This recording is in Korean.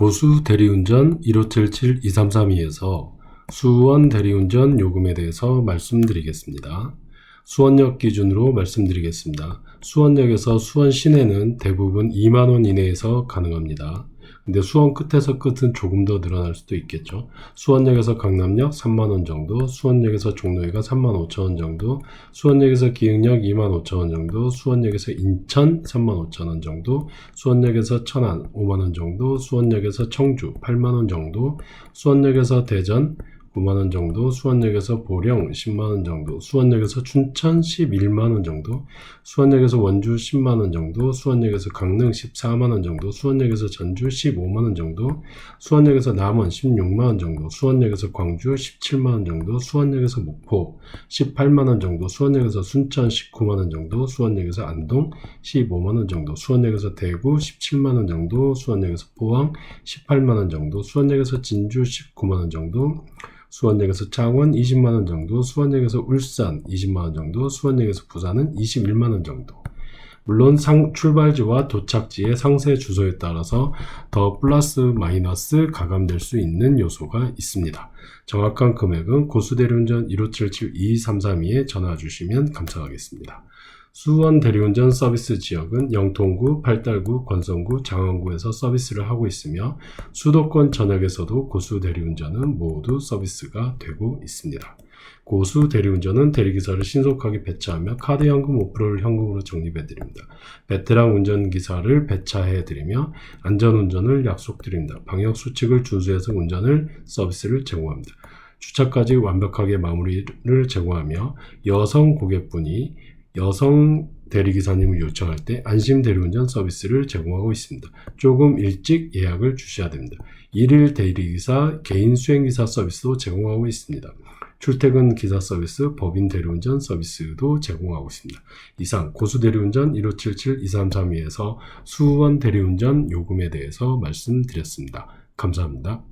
고수 대리운전 1577-2332에서 수원 대리운전 요금에 대해서 말씀드리겠습니다. 수원역 기준으로 말씀드리겠습니다. 수원역에서 수원 시내는 대부분 2만원 이내에서 가능합니다. 근데 수원 끝에서 끝은 조금 더 늘어날 수도 있겠죠. 수원역에서 강남역 3만원 정도, 수원역에서 종로에가 3만 5천원 정도, 수원역에서 기흥역 2만 5천원 정도, 수원역에서 인천 3만 5천원 정도, 수원역에서 천안 5만원 정도, 수원역에서 청주 8만원 정도, 수원역에서 대전 9만원 정도, 수원역에서 보령 10만원 정도, 수원역에서 춘천 11만원 정도, 수원역에서 원주 10만원 정도, 수원역에서 강릉 14만원 정도, 수원역에서 전주 15만원 정도, 수원역에서 남원 16만원 정도, 수원역에서 광주 17만원 정도, 수원역에서 목포 18만원 정도, 수원역에서 순천 19만원 정도, 수원역에서 안동 15만원 정도, 수원역에서 대구 17만원 정도, 수원역에서 포항 18만원 정도, 수원역에서 진주 19만원 정도, 수원역에서 창원 20만 원 정도, 수원역에서 울산 20만 원 정도, 수원역에서 부산은 21만 원 정도. 물론 상, 출발지와 도착지의 상세 주소에 따라서 더 플러스 마이너스 가감될 수 있는 요소가 있습니다. 정확한 금액은 고수대리운전 1577-2332에 전화 주시면 감사하겠습니다. 수원 대리운전 서비스 지역은 영통구, 팔달구, 권성구, 장안구에서 서비스를 하고 있으며 수도권 전역에서도 고수 대리운전은 모두 서비스가 되고 있습니다. 고수 대리운전은 대리기사를 신속하게 배차하며 카드 현금 5%를 현금으로 적립해드립니다. 베테랑 운전기사를 배차해드리며 안전운전을 약속드립니다. 방역수칙을 준수해서 운전을 서비스를 제공합니다. 주차까지 완벽하게 마무리를 제공하며 여성 고객분이 여성 대리기사님을 요청할 때 안심 대리운전 서비스를 제공하고 있습니다. 조금 일찍 예약을 주셔야 됩니다. 일일 대리기사, 개인 수행기사 서비스도 제공하고 있습니다. 출퇴근 기사 서비스, 법인 대리운전 서비스도 제공하고 있습니다. 이상 고수 대리운전 1577-2332에서 수원 대리운전 요금에 대해서 말씀드렸습니다. 감사합니다.